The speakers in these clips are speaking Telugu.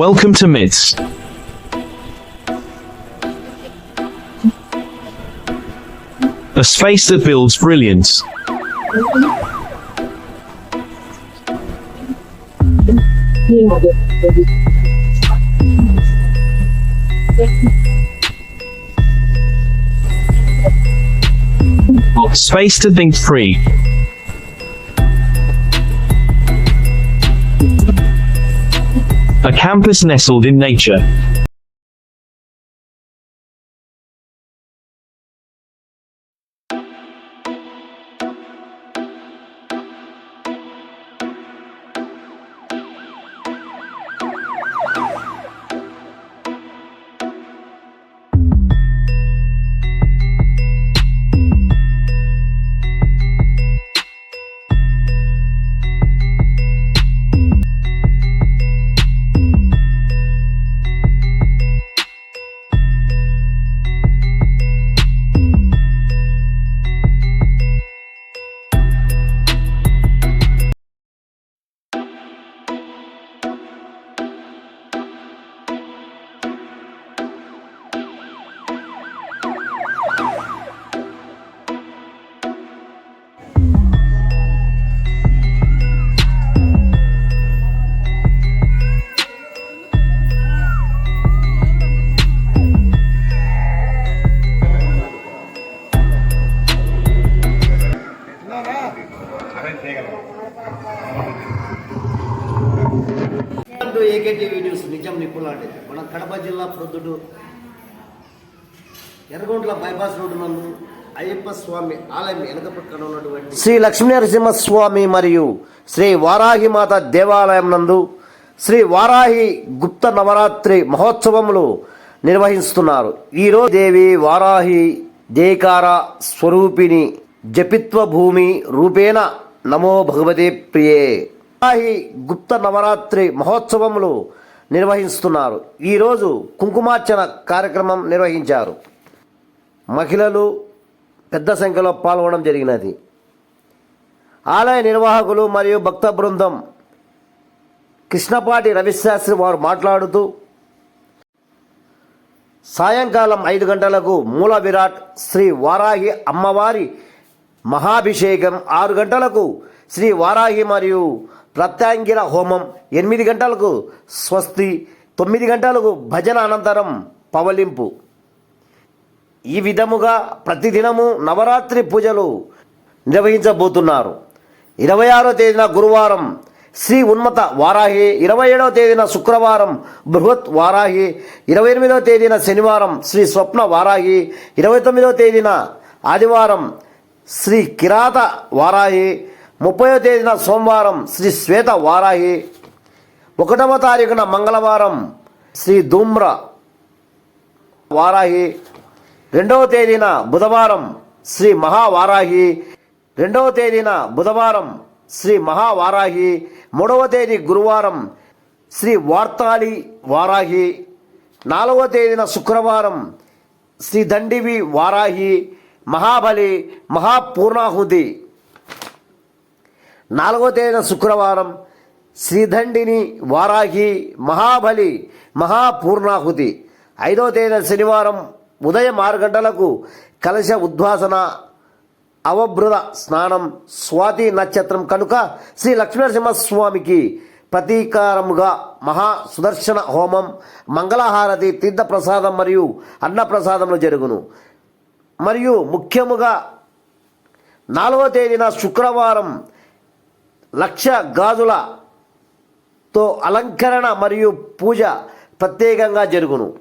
Welcome to Myths. A space that builds brilliance. Space to think free. A campus nestled in nature. To A K T V news నిజం నిప్పులాంటి మన కడప జిల్లా ప్రొద్దుడు ఎర్రగొంట్ల బైపాస్ రోడ్డు నందు అయ్యప్ప స్వామి ఆలయం వెనక పక్కన ఉన్నటువంటి శ్రీ లక్ష్మీనరసింహ స్వామి మరియు శ్రీ వారాహిమాత దేవాలయం నందు శ్రీ వారాహి గుప్త నవరాత్రి మహోత్సవములు నిర్వహిస్తున్నారు. ఈరోజు దేవి వారాహి దేకార స్వరూపిణి జపిత్వ భూమి రూపేణ నమో భగవతే ప్రియే. వారాహి గుప్త నవరాత్రి మహోత్సవములు నిర్వహిస్తున్నారు. ఈరోజు కుంకుమార్చన కార్యక్రమం నిర్వహించారు. మహిళలు పెద్ద సంఖ్యలో పాల్గొనడం జరిగినది. ఆలయ నిర్వాహకులు మరియు భక్త బృందం కృష్ణపాటి రవిశాస్త్రి వారు మాట్లాడుతూ సాయంకాలం ఐదు గంటలకు మూల విరాట్ శ్రీ వారాహి అమ్మవారి మహాభిషేకం ఆరు గంటలకు శ్రీ వారాహి మరియు ప్రత్యాంగిర హోమం ఎనిమిది గంటలకు స్వస్తి తొమ్మిది గంటలకు భజన అనంతరం పవలింపు. ఈ విధముగా ప్రతిదినము నవరాత్రి పూజలు నిర్వహించబోతున్నారు. ఇరవై ఆరో తేదీన గురువారం శ్రీ ఉన్మత వారాహి ఇరవై ఏడవ తేదీన శుక్రవారం బృహత్ వారాహి ఇరవై ఎనిమిదవ తేదీన శనివారం శ్రీ స్వప్న వారాహి ఇరవై తొమ్మిదవ తేదీన ఆదివారం శ్రీ కిరాత వారాహి ముప్పైవ తేదీన సోమవారం శ్రీ శ్వేత వారాహి. ఒకటవ తారీఖున మంగళవారం శ్రీ ధూమ్ర వారాహి. రెండవ తేదీన బుధవారం శ్రీ మహావారాహి. రెండవ తేదీన బుధవారం శ్రీ మహావారాహి. మూడవ తేదీ గురువారం శ్రీ వార్తాళి వారాహి. నాలుగవ తేదీన శుక్రవారం శ్రీ దండివి వారాహి. మహాబలి మహాపూర్ణాహుతి. నాలుగో తేదీన శుక్రవారం శ్రీదండిని వారాహి మహాబలి మహాపూర్ణాహుతి. ఐదవ తేదీన శనివారం ఉదయం ఆరు గంటలకు కలశ ఉద్వాసన అవభృత స్నానం స్వాతి నక్షత్రం కనుక శ్రీ లక్ష్మీనరసింహస్వామికి ప్రతీకారముగా మహా సుదర్శన హోమం మంగళహారతి తీర్థప్రసాదం మరియు అన్నప్రసాదములు జరుగును. మరియు ముఖ్యముగా నాలుగవ తేదీన శుక్రవారం లక్ష గాజులతో అలంకరణ మరియు పూజ ప్రత్యేకంగా జరుగును.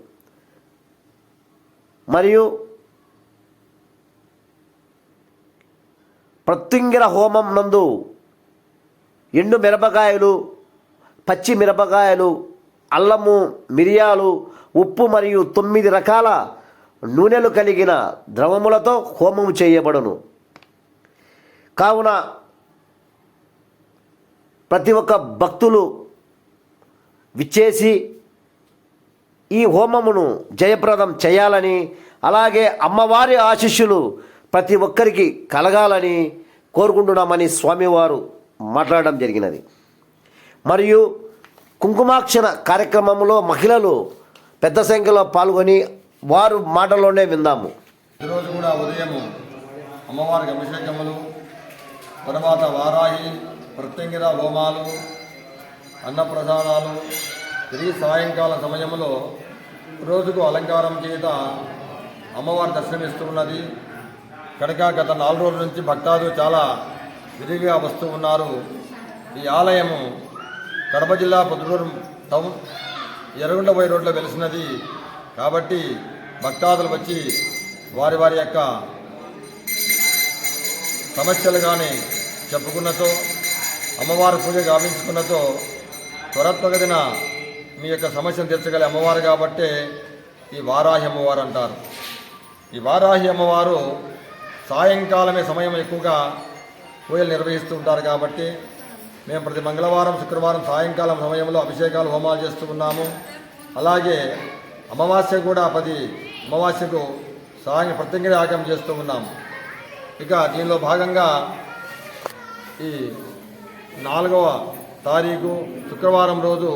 మరియు ప్రత్యుంగిర హోమం నందు ఎండు మిరపకాయలు పచ్చి మిరపకాయలు అల్లము మిరియాలు ఉప్పు మరియు తొమ్మిది రకాల నూనెలు కలిగిన ద్రవములతో హోమము చేయబడును. కావున ప్రతి ఒక్క భక్తులు విచ్చేసి ఈ హోమమును జయప్రదం చేయాలని అలాగే అమ్మవారి ఆశీస్సులు ప్రతి ఒక్కరికి కలగాలని కోరుకుంటున్నామని స్వామివారు మాట్లాడడం జరిగినది. మరియు కుంకుమాక్షర కార్యక్రమంలో మహిళలు పెద్ద సంఖ్యలో పాల్గొని వారు మాటల్లోనే విందాము. ఈరోజు కూడా ఉదయం అమ్మవారికి అభిషేకములు తర్వాత వారాహి ప్రత్యంగిర హోమాలు అన్నప్రసాదాలు తిరిగి సాయంకాల సమయంలో రోజుకు అలంకారం చేత అమ్మవారి దర్శనమిస్తున్నది. కనుక గత నాలుగు రోజుల నుంచి భక్తాదులు చాలా విరివిగా వస్తూ ఉన్నారు. ఈ ఆలయము కడప జిల్లా పొద్దుటూరు టౌన్ ఎరగుండబోయ్ రోడ్లో వెలిసినది. కాబట్టి భక్తాదులు వచ్చి వారి వారి యొక్క సమస్యలు కానీ చెప్పుకున్నతో అమ్మవారి పూజ గావించుకున్నతో త్వరత్వగతిన మీ యొక్క సమస్యను తీర్చగల అమ్మవారు కాబట్టే ఈ వారాహి అమ్మవారు అంటారు. ఈ వారాహి అమ్మవారు సాయంకాలమే సమయం ఎక్కువగా పూజలు నిర్వహిస్తూ ఉంటారు కాబట్టి మేము ప్రతి మంగళవారం శుక్రవారం సాయంకాలం సమయంలో అభిషేకాలు హోమాలు చేస్తూ ఉన్నాము. అలాగే అమావాస్య కూడా ప్రతి అమావాస్యకు సాయం ప్రత్యేక యాగం చేస్తూ ఉన్నాము. ఇక దీనిలో భాగంగా ఈ నాలుగవ తారీఖు శుక్రవారం రోజు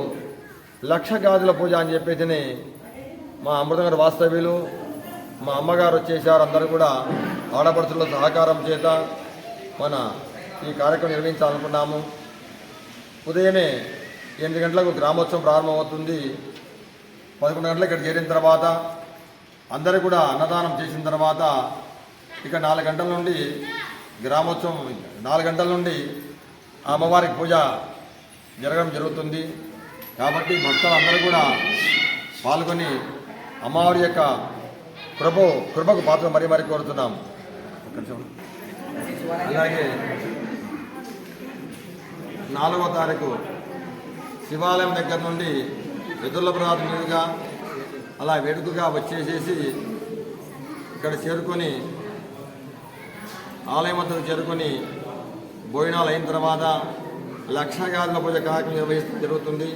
లక్ష గాజుల పూజ అని చెప్పేసి మా అమృతగారి వాస్తవ్యులు మా అమ్మగారు వచ్చేసారు అందరూ కూడా ఆడపడుచుల సహకారం చేత మన ఈ కార్యక్రమం నిర్వహించాలనుకున్నాము. ఉదయమే ఎనిమిది గంటలకు గ్రామోత్సవం ప్రారంభమవుతుంది. పదకొండు గంటలకు ఇక్కడ చేరిన తర్వాత అందరూ కూడా అన్నదానం చేసిన తర్వాత ఇక నాలుగు గంటల నుండి గ్రామోత్సవం నాలుగు గంటల నుండి ఆ అమ్మవారికి పూజ జరగడం జరుగుతుంది. కాబట్టి భక్తులు అందరూ కూడా పాల్గొని అమ్మవారి యొక్క కృప కృపకు పాత్ర మరీ మరీ కోరుతున్నాం. అలాగే నాలుగవ తారీఖు శివాలయం దగ్గర నుండి ఎదుర్ల మీదుగా అలా వేడుకగా వచ్చేసేసి ఇక్కడ చేరుకొని ఆలయం వద్దకు చేరుకొని భోజనాలు అయిన తర్వాత లక్షగాదుల పూజ కార్యక్రమం నిర్వహిస్తూ జరుగుతుంది.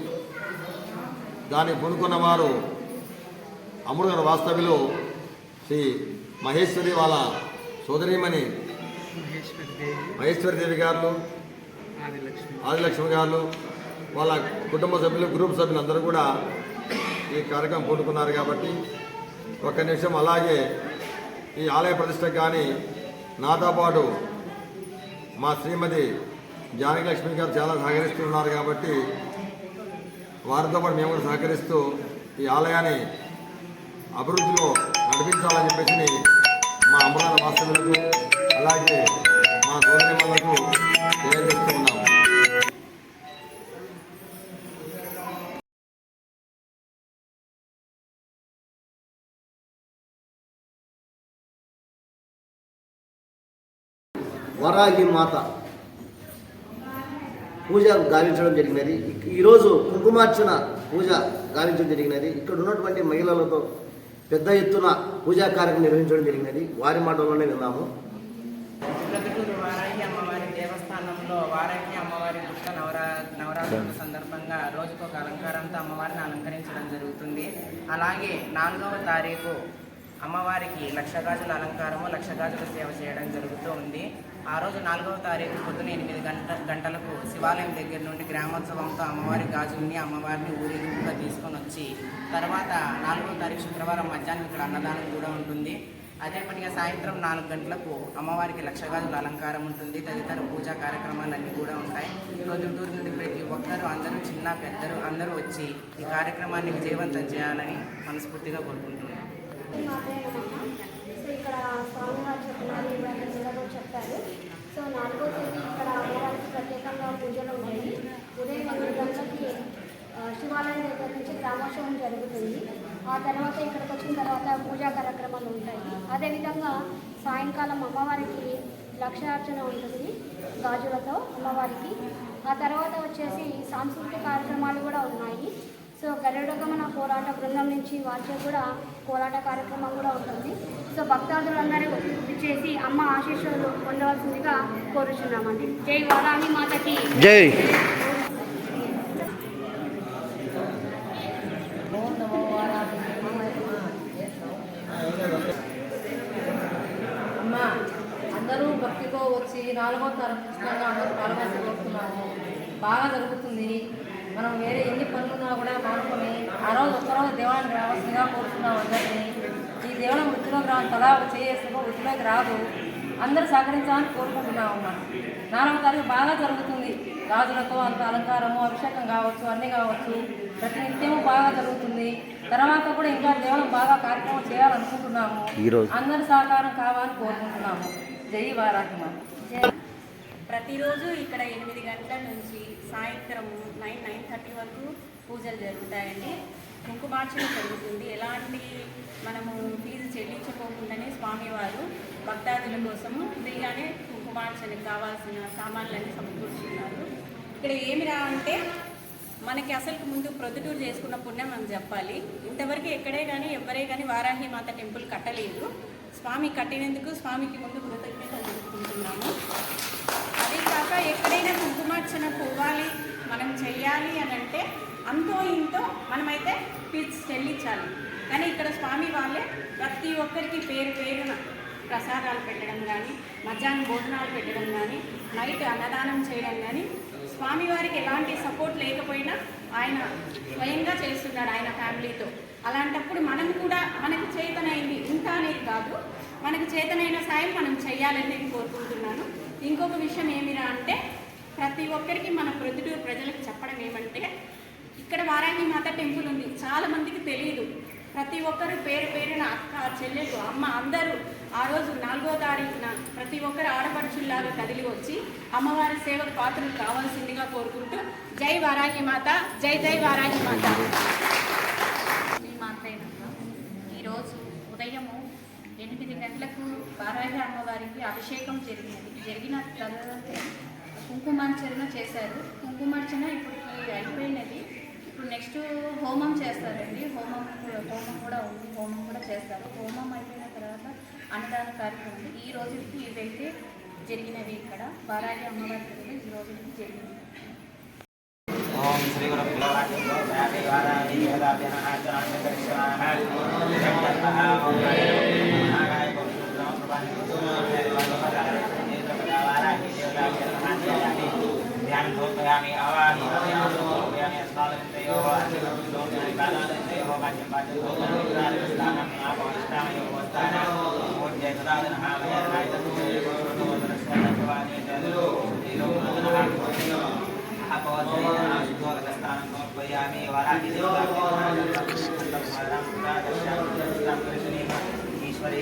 దానికి పూనుకున్న వారు అమృత వాస్తవ్యులు శ్రీ మహేశ్వరి వాళ్ళ సోదరీమణి మహేశ్వరి దేవి గారు ఆదిలక్ష్మి గారు వాళ్ళ కుటుంబ సభ్యులు గ్రూప్ సభ్యులు అందరూ కూడా ఈ కార్యక్రమం పూనుకున్నారు కాబట్టి ఒక్క నిమిషం అలాగే ఈ ఆలయ ప్రతిష్ట కానీ నాతో పాటు మా శ్రీమతి జానకలక్ష్మి గారు చాలా సహకరిస్తున్నారు కాబట్టి వారితో పాటు మేము కూడా సహకరిస్తూ ఈ ఆలయాన్ని అభివృద్ధిలో నడిపించాలని చెప్పేసి మా అమరాల వాస్తవులకు అలాగే మా సోదరి వాళ్ళకు ఉన్నాము వరాహి మాత. పూజ గావించడం జరిగినది. ఈరోజు కుంకుమార్చన పూజ గావించడం జరిగినది. ఇక్కడ ఉన్నటువంటి మహిళలతో పెద్ద ఎత్తున పూజా కార్యక్రమం నిర్వహించడం జరిగినది. వారి మాటల్లోనే విన్నాము. ప్రగటూరు వారాహి అమ్మవారి దేవస్థానంలో వారాహి అమ్మవారి దుష్ట నవరా నవరాత్రుల సందర్భంగా రోజుకొక అలంకారంతో అమ్మవారిని అలంకరించడం జరుగుతుంది. అలాగే నాలుగవ తారీఖు అమ్మవారికి లక్ష గాజుల అలంకారము లక్ష గాజుల సేవ చేయడం జరుగుతూ ఉంది. ఆ రోజు నాలుగవ తారీఖు పొద్దున ఎనిమిది గంట గంటలకు శివాలయం దగ్గర నుండి గ్రామోత్సవంతో అమ్మవారి గాజుల్ని అమ్మవారిని ఊరేగింపుగా తీసుకొని వచ్చి తర్వాత నాలుగవ తారీఖు శుక్రవారం మధ్యాహ్నం ఇక్కడ అన్నదానం కూడా ఉంటుంది. అదే పనిగా సాయంత్రం నాలుగు గంటలకు అమ్మవారికి లక్షగాజుల అలంకారం ఉంటుంది. తదితర పూజా కార్యక్రమాలన్నీ కూడా ఉంటాయి. ప్రొద్దుటూరు నుండి ప్రతి ఒక్కరూ అందరూ చిన్న పెద్దలు అందరూ వచ్చి ఈ కార్యక్రమాన్ని విజయవంతం చేయాలని మనస్ఫూర్తిగా కోరుకుంటున్నాను. ఇక్కడ ఇక్కడ స్వామివారు చెప్పినారు ఇవన్నీ కూడా చెప్పారు సో నాలుగో తేదీ ఇక్కడ అమ్మవారికి ప్రత్యేకంగా పూజలు ఉన్నాయి. ఉదయం ఎనిమిది గంటలకి శివాలయం దగ్గర నుంచి గ్రామోత్సవం జరుగుతుంది. ఆ తర్వాత ఇక్కడికి వచ్చిన తర్వాత పూజా కార్యక్రమాలు ఉంటాయి. అదేవిధంగా సాయంకాలం అమ్మవారికి లక్షార్చన ఉంటుంది గాజులతో అమ్మవారికి. ఆ తర్వాత వచ్చేసి సాంస్కృతిక కార్యక్రమాలు కూడా ఉన్నాయి. సో గరుడగమన పోరాట బృందం నుంచి వారిచే కూడా పోరాట కార్యక్రమం కూడా ఉంటుంది. సో భక్తాదులందరూ చేసి అమ్మ ఆశీస్సులు పొందవలసిందిగా కోరుచున్నామండి. జై వారాహి మాతకి. జై. అమ్మ అందరూ భక్తితో వచ్చి నాలుగో తరగతి అందరూ పాల్గొనగలుగుతున్నాము బాగా జరుగుతుంది. మనం వేరే ఎన్ని పనులున్నా కూడా మానుకొని ఆ రోజు ఒక్కరోజు దేవాలయం రావాల్సిందిగా కోరుతున్నాం అందరినీ. ఈ దేవాలయం వృత్తిలోకి రావాలి తలా చేసేసుకో వృత్తిలోకి రాదు. అందరూ సహకరించాలని కోరుకుంటున్నాం అమ్మ నాలుగవ తారీఖు బాగా జరుగుతుంది. గాజులతో అంత అలంకారము అభిషేకం కావచ్చు అన్నీ కావచ్చు. ప్రతి నిత్యము బాగా జరుగుతుంది. తర్వాత కూడా ఇంకా దేవాలయం బాగా కార్యక్రమం చేయాలనుకుంటున్నాము. అందరి సహకారం కావాలని కోరుకుంటున్నాము. జై వారాహిమ ప్రతిరోజు ఇక్కడ ఎనిమిది గంటల నుంచి సాయంత్రం నైన్ నైన్ థర్టీ వరకు పూజలు జరుగుతాయండి. కుంకుమార్చన జరుగుతుంది. ఎలాంటి మనము ఫీజు చెల్లించుకోకుండానే స్వామివారు భక్తాదుల కోసము ఫ్రీగానే కుంకుమార్చనకు కావాల్సిన సామాన్లన్నీ సమకూర్చున్నారు ఇక్కడ ఏమిరా అంటే మనకి అసలు ముందు ప్రొద్దుటూరు చేసుకున్న పుణ్యం మనం చెప్పాలి. ఇంతవరకు ఎక్కడే కానీ ఎవ్వరే కానీ వారాహి మాత టెంపుల్ కట్టలేదు. స్వామి కట్టినందుకు స్వామికి ముందు కృతజ్ఞతలు తెలుపుకుంటున్నాము. కాక ఎక్కడైనా కుంకుమార్చన పోవాలి మనం చెయ్యాలి అని అంటే అంతో ఇంతో మనమైతే ఫీజు చెల్లించాలి. కానీ ఇక్కడ స్వామి వాళ్ళే ప్రతి ఒక్కరికి పేరు పేరున ప్రసాదాలు పెట్టడం కానీ మధ్యాహ్నం భోజనాలు పెట్టడం కానీ నైట్ అన్నదానం చేయడం కానీ స్వామివారికి ఎలాంటి సపోర్ట్ లేకపోయినా ఆయన స్వయంగా చేస్తున్నాడు ఆయన ఫ్యామిలీతో. అలాంటప్పుడు మనం కూడా మనకు చేతనైంది ఇంకా అనేది కాదు. మనకు చేతనైన సాయం మనం చేయాలని నేను కోరుకుంటున్నాను. ఇంకొక విషయం ఏమిరా అంటే ప్రతి ఒక్కరికి మన ప్రొద్దుటూరు ప్రజలకు చెప్పడం ఏమంటే ఇక్కడ వారాహి మాత టెంపుల్ ఉంది. చాలా మందికి తెలియదు ప్రతి ఒక్కరు పేరు పేరున అక్క చెల్లెలు అమ్మ అందరూ ఆ రోజు నాలుగో తారీఖున ప్రతి ఒక్కరు ఆడపడుచుల్లాగా కదిలి వచ్చి అమ్మవారి సేవకు పాత్రలు కావాల్సిందిగా కోరుకుంటూ జై వారాహి మాత జై జై వారాహి మాత ఈరోజు ఉదయము ఎనిమిది గంటలకు వారాహి అమ్మవారికి అభిషేకం జరిగింది. జరిగిన తర్వాత కుంకుమార్చన చేశారు. కుంకుమార్చన ఇప్పుడు అయిపోయినది. ఇప్పుడు నెక్స్ట్ హోమం చేస్తారండి. హోమం హోమం కూడా ఉంది. హోమం కూడా చేస్తారు. హోమం అయిపోయిన తర్వాత అన్నదాన కార్యక్రమం ఉంది. ఈ రోజుకి ఇదైతే జరిగినవి ఇక్కడ వారాహి అమ్మవారి ఈ రోజుకి జరిగింది. ఓం శ్రీ గురు ధ్యానం వాక్యం వాక్యం జలో ఈశ్వరీ